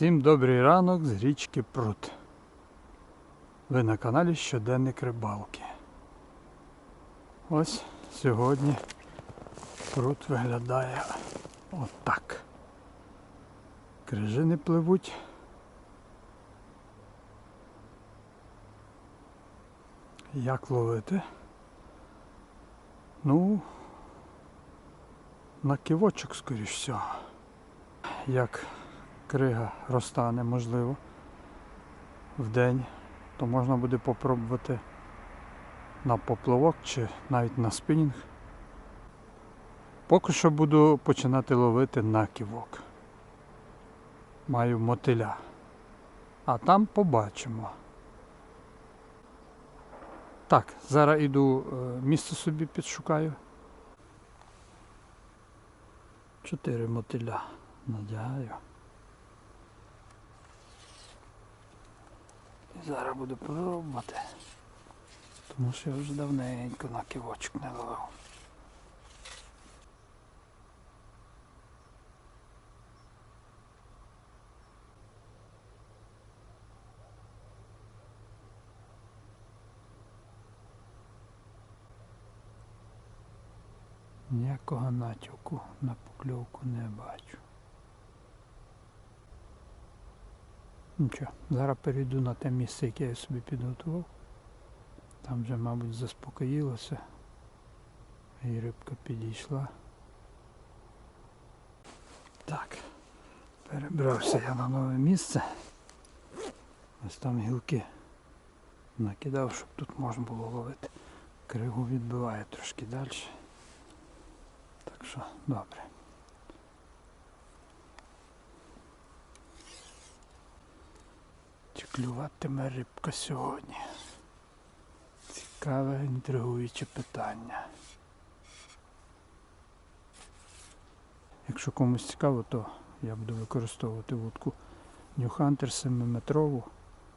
Всім добрий ранок з річки Прут. Ви на каналі Щоденник рибалки. Ось сьогодні прут виглядає отак. Крижини пливуть. Як ловити? Ну, на кивочок, скоріш всього. Як крига розтане, можливо, в день, то можна буде попробувати на поплавок чи навіть на спінінг. Поки що буду починати ловити на ківок. Маю мотиля. А там побачимо. Так, зараз іду е, місце собі підшукаю. Чотири мотиля надягаю. Зараз буду пробувати. Тому що я вже давненько на кивочок не ловив. Ніякого натяку на покльовку не бачу. Нічого, зараз перейду на те місце, яке я собі підготував. Там вже, мабуть, заспокоїлося. І рибка підійшла. Так, перебрався я на нове місце. Ось там гілки накидав, щоб тут можна було ловити. Кригу відбиває трошки далі. Так що добре. Чи клюватиме рибка сьогодні? Цікаве, інтригуюче питання. Якщо комусь цікаво, то я буду використовувати вудку New Hunter 7-метрову.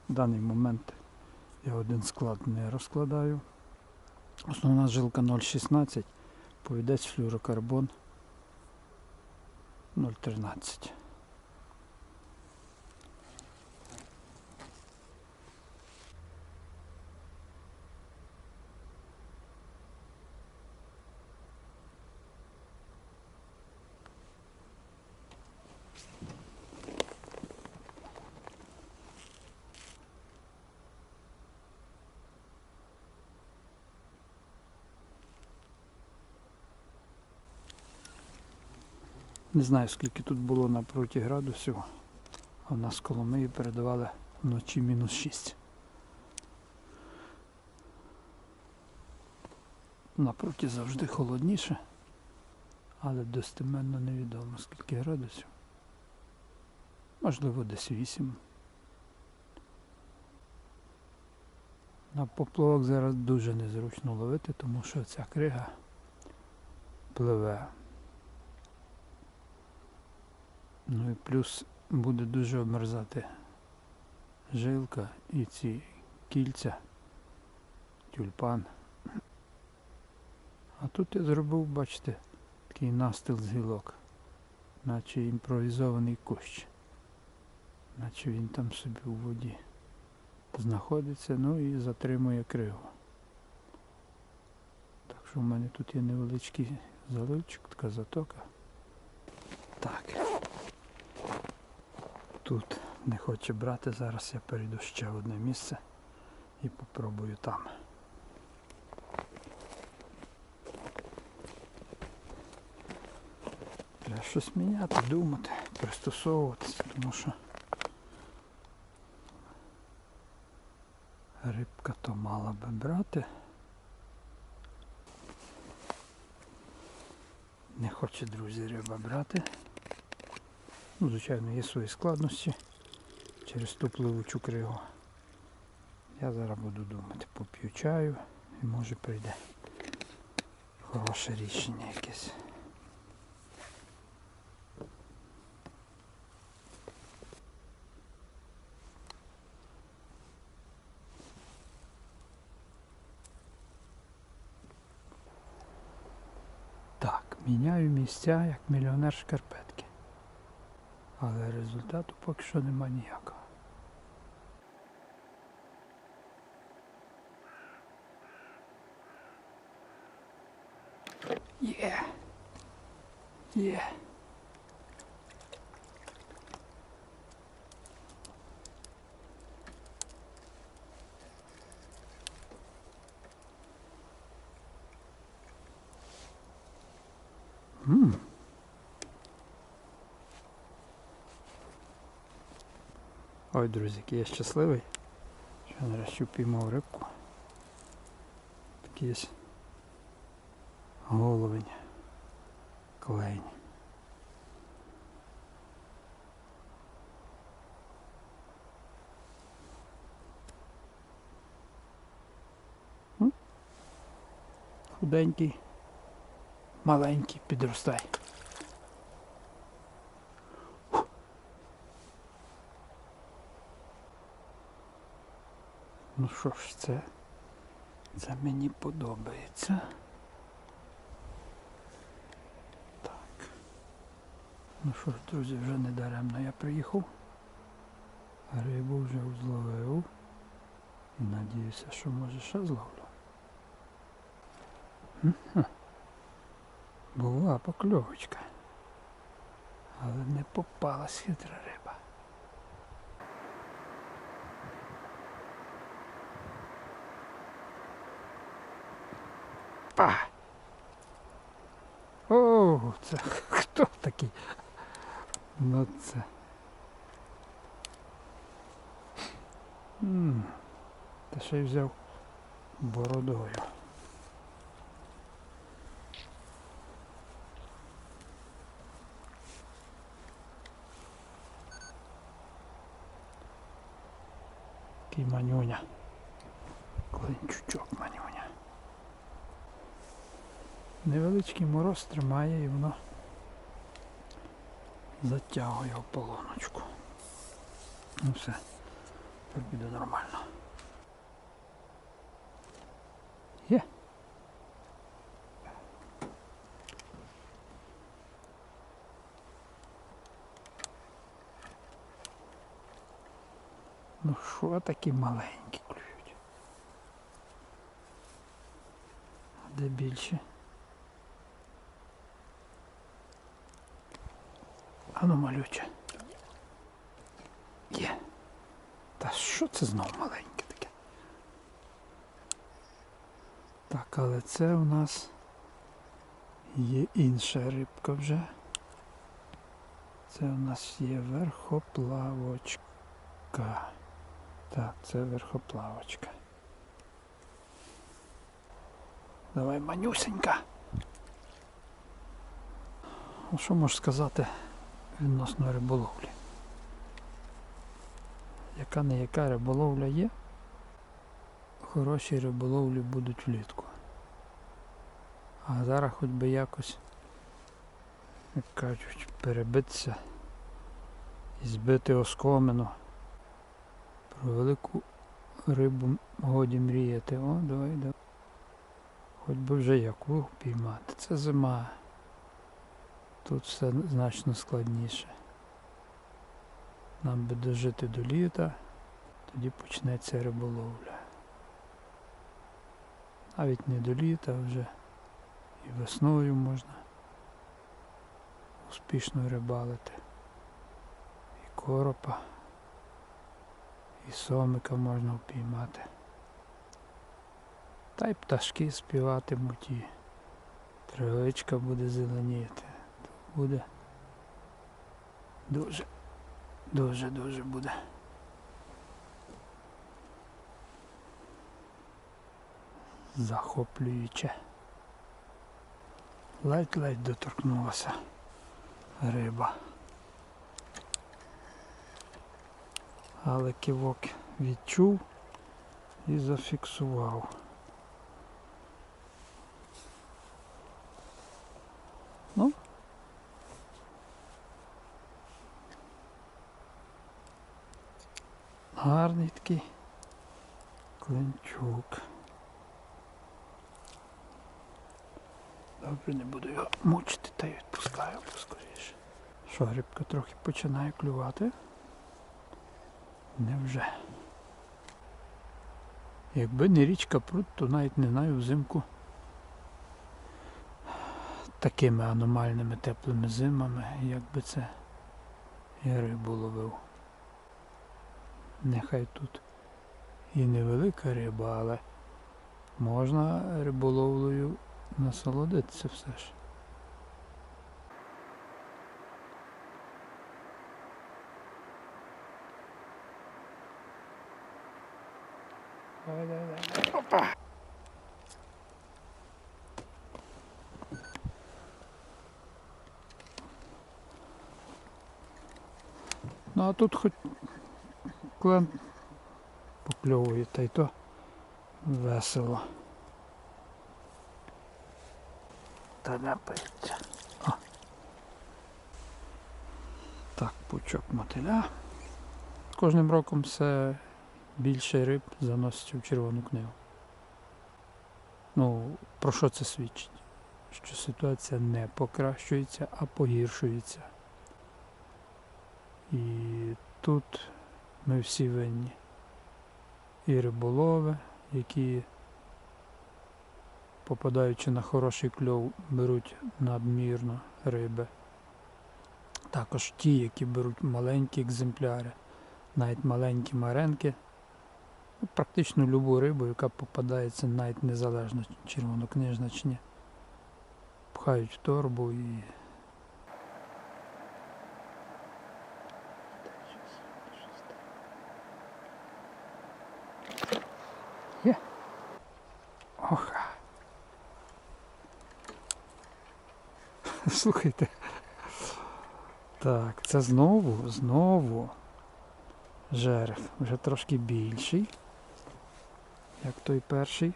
В даний момент я один склад не розкладаю. Основна жилка 0,16, повідець флюрокарбон 0,13. Не знаю скільки тут було на проті градусів, а в нас Коломиї передавали вночі мінус 6. На проті завжди холодніше, але достеменно невідомо скільки градусів. Можливо десь 8. На поплавок зараз дуже незручно ловити, тому що ця крига пливе. Ну і плюс буде дуже обмерзати жилка і ці кільця, тюльпан. А тут я зробив, бачите, такий настил з гілок, наче імпровізований кущ. Наче він там собі у воді знаходиться, ну і затримує кригу. Так що в мене тут є невеличкий заливчик, така затока. Так. Тут не хоче брати, зараз я перейду ще в одне місце і попробую там. Треба щось міняти, думати, пристосовуватися, тому що рибка то мала би брати. Не хоче, друзі, риба брати. Ну, звичайно, є свої складності через ту пливучу кригу. Я зараз буду думати, поп'ю чаю і може прийде хороше рішення якесь. Так, міняю місця як мільйонер шкарпетки. Але результату поки що нема ніякого. Є. Є. М. Ой, друзі, який я щасливий, що нарешті впіймав рибку. Такий є головень. Клейн. Худенький, маленький, підростай. Ну що ж це? Це мені подобається. Так. Ну що ж, друзі, вже не даремно я приїхав. Рибу вже зловив. І надіюся, що може ще зловлю. Була покльовочка. Але не попалась хитра риба. Па! О, це хто такий? Ну це. М, Та ще й взяв бородою. Такий манюня. Клинчучок манюня. Невеличкий мороз тримає і воно затягує ополоночку. Ну все, тепер буде нормально. Є. Ну що такі маленькі клюють? А де більше? Ану малюче. Є. Та що це знов маленьке таке? Так, але це у нас є інша рибка вже. Це у нас є верхоплавочка. Так, це верхоплавочка. Давай, манюсенька. Ну, що можеш сказати відносно риболовлі? Яка не яка риболовля є? Хороші риболовлі будуть влітку. А зараз хоч би якось, як кажуть, перебитися і збити оскомину. Про велику рибу годі мріяти. О, давай, давай. Хоч би вже яку піймати. Це зима. Тут все значно складніше. Нам би дожити до літа, тоді почнеться риболовля. Навіть не до літа, вже і весною можна успішно рибалити. І коропа, і сомика можна впіймати. Та й пташки співатимуть і травичка буде зеленіти. Буде дуже, дуже, дуже буде. Захоплююче. Ледь-ледь доторкнулася риба. Але кивок відчув і зафіксував. Ну, гарний такий клинчук. Добре, не буду його мучити та й відпускаю поскоріше. Що, рибка трохи починає клювати? Невже? Якби не річка пруд, то навіть не знаю взимку такими аномальними теплими зимами, як би це я рибу ловив. Нехай тут і невелика риба, але можна риболовлею насолодитися все ж. Давай, давай, давай. Опа! Ну а тут хоч клен покльовує, та й то весело. Та напиться. О. Так, пучок мотиля. Кожним роком все більше риб заноситься в червону книгу. Ну, про що це свідчить? Що ситуація не покращується, а погіршується. І тут ми всі винні. І риболови, які, попадаючи на хороший кльов, беруть надмірно риби. Також ті, які беруть маленькі екземпляри, навіть маленькі маренки, ну, практично любу рибу, яка попадається навіть незалежно червонокнижна чи ні. Пхають в торбу і Ох. Слухайте. Так, це знову, знову жерех. Вже трошки більший, як той перший.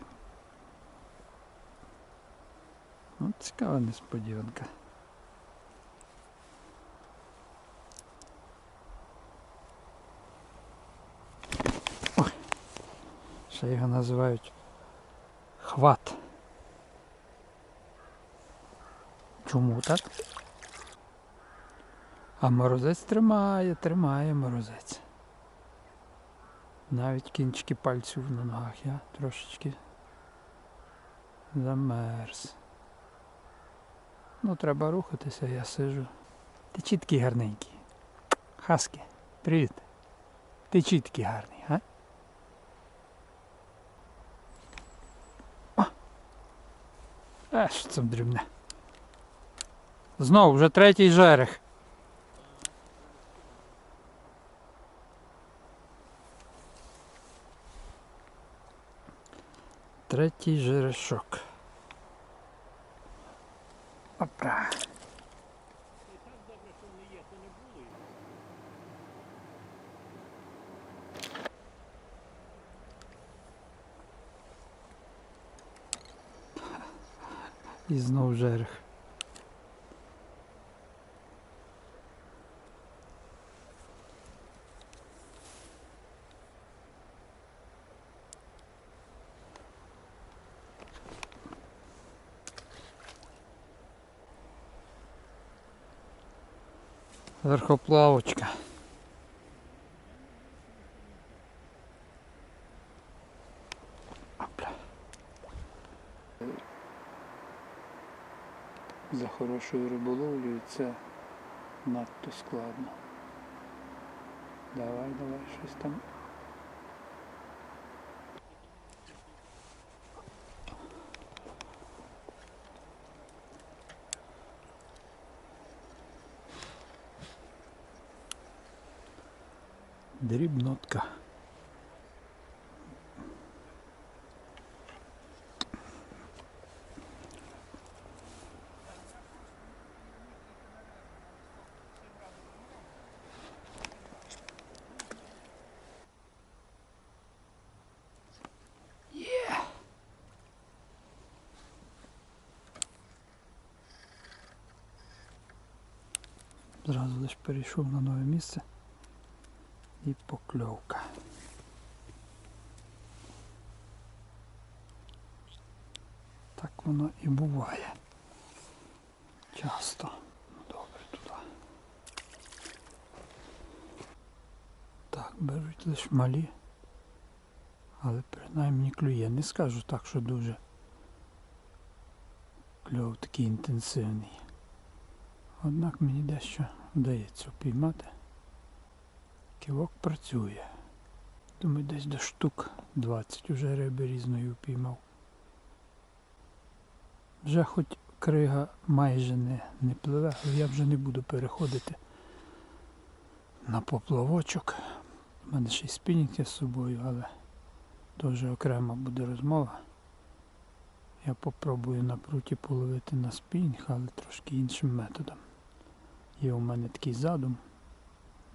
Ну, цікава несподіванка. Ще його називають хват. Чому так? А морозець тримає, тримає морозець. Навіть кінчики пальців на ногах я трошечки замерз. Ну, треба рухатися, я сижу. Ти чіткий гарненький. Хаски, привіт. Ти чіткий гарний, А, що це дрібне? Знову вже третій жерех. Третій жерешок. Опа. І знов жерех. Верхоплавочка. За хорошою риболовлею це надто складно. Давай, давай, щось там. Дрібнотка. Зразу лиш перейшов на нове місце і покльовка. Так воно і буває. Часто. Ну, добре туди. Так, беруть лише малі, але принаймні клює. Не скажу так, що дуже кльов такий інтенсивний. Однак мені дещо вдається впіймати. Кивок працює. Думаю, десь до штук 20 уже риби різної впіймав. Вже хоч крига майже не, не пливе, але я вже не буду переходити на поплавочок. У мене ще й спінінг є з собою, але то вже окрема буде розмова. Я попробую на пруті половити на спінінг, але трошки іншим методом. Є у мене такий задум.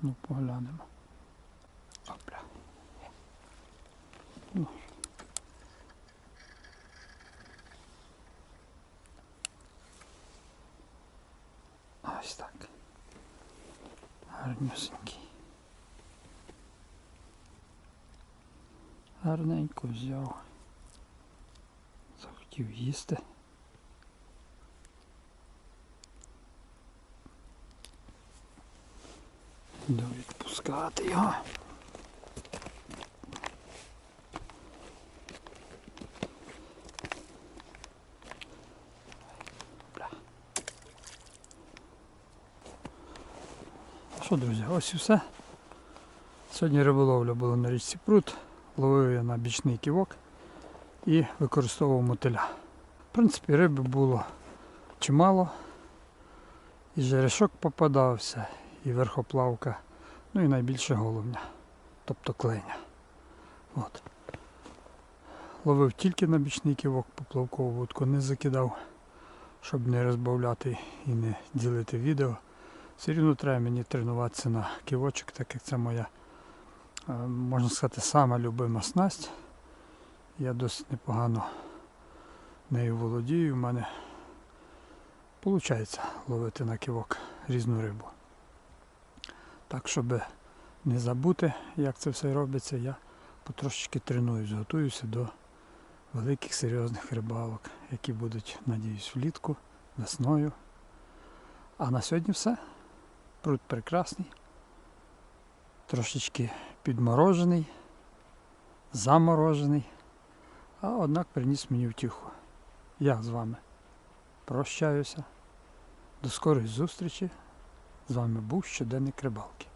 Ну, поглянемо. Опля. Ну. Ось так. Гарнюсенький. Гарненько взяв. Захотів їсти. Йду відпускати його. Що, друзі, ось і все. Сьогодні риболовля була на річці Прут. Ловив я на бічний ківок і використовував мотиля. В принципі, риби було чимало. І жерешок попадався, і верхоплавка, ну і найбільше головня, тобто кленя. От. Ловив тільки на бічний ківок, поплавкову вудку не закидав, щоб не розбавляти і не ділити відео. Все рівно треба мені тренуватися на ківочок, так як це моя, е, можна сказати, сама любима снасть. Я досить непогано нею володію. У мене виходить ловити на ківок різну рибу. Так, щоб не забути, як це все робиться, я потрошечки тренуюсь, готуюся до великих серйозних рибалок, які будуть, надіюсь, влітку, весною. А на сьогодні все. Пруд прекрасний, трошечки підморожений, заморожений, а однак приніс мені втіху. Я з вами прощаюся. До скорої зустрічі. З вами був щоденник рибалки.